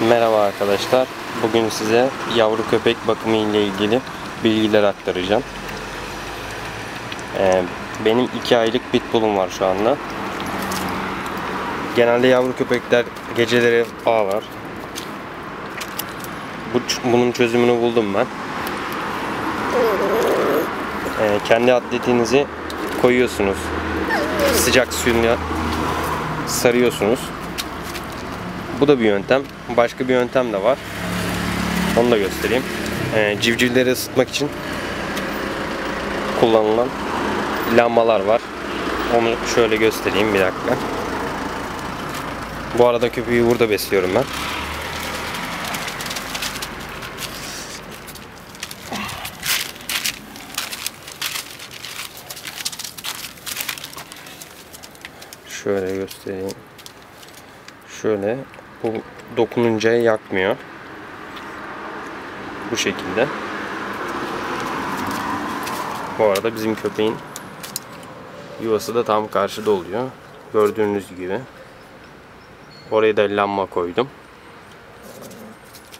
Merhaba arkadaşlar. Bugün size yavru köpek bakımı ile ilgili bilgiler aktaracağım. Ee, benim 2 aylık pitbullum var şu anda. Genelde yavru köpekler geceleri ağlar. Bu, bunun çözümünü buldum ben. Ee, kendi atletinizi koyuyorsunuz. Sıcak suyuna sarıyorsunuz. Bu da bir yöntem. Başka bir yöntem de var. Onu da göstereyim. Ee, civcivleri ısıtmak için kullanılan lambalar var. Onu şöyle göstereyim bir dakika. Bu arada köpeği burada besliyorum ben. Şöyle göstereyim. Şöyle bu dokununca yakmıyor. Bu şekilde. Bu arada bizim köpeğin yuvası da tam karşıda oluyor. Gördüğünüz gibi. Oraya da lamba koydum.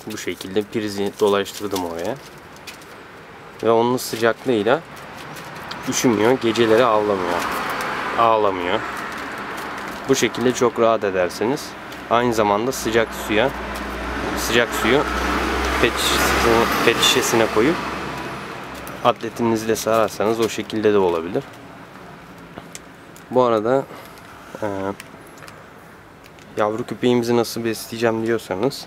Bu şekilde prizi dolaştırdım oraya. Ve onun sıcaklığıyla üşümüyor. Geceleri ağlamıyor. Ağlamıyor. Bu şekilde çok rahat edersiniz. Aynı zamanda sıcak suya sıcak suyu pet şişesine, pet koyup atletinizle sararsanız o şekilde de olabilir. Bu arada e, yavru köpeğimizi nasıl besleyeceğim diyorsanız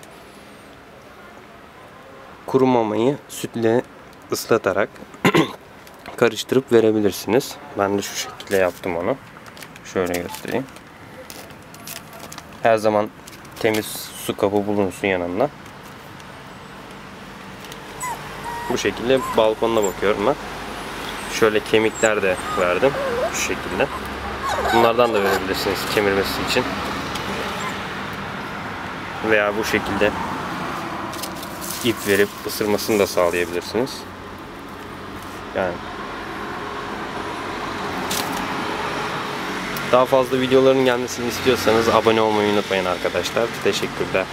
kuru mamayı sütle ıslatarak karıştırıp verebilirsiniz. Ben de şu şekilde yaptım onu. Şöyle göstereyim. Her zaman temiz su kabı bulunsun yanında. Bu şekilde balkonuna bakıyorum ben. Şöyle kemikler de verdim. Şu şekilde. Bunlardan da verebilirsiniz kemirmesi için. Veya bu şekilde ip verip ısırmasını da sağlayabilirsiniz. Yani Daha fazla videoların gelmesini istiyorsanız abone olmayı unutmayın arkadaşlar. Teşekkürler.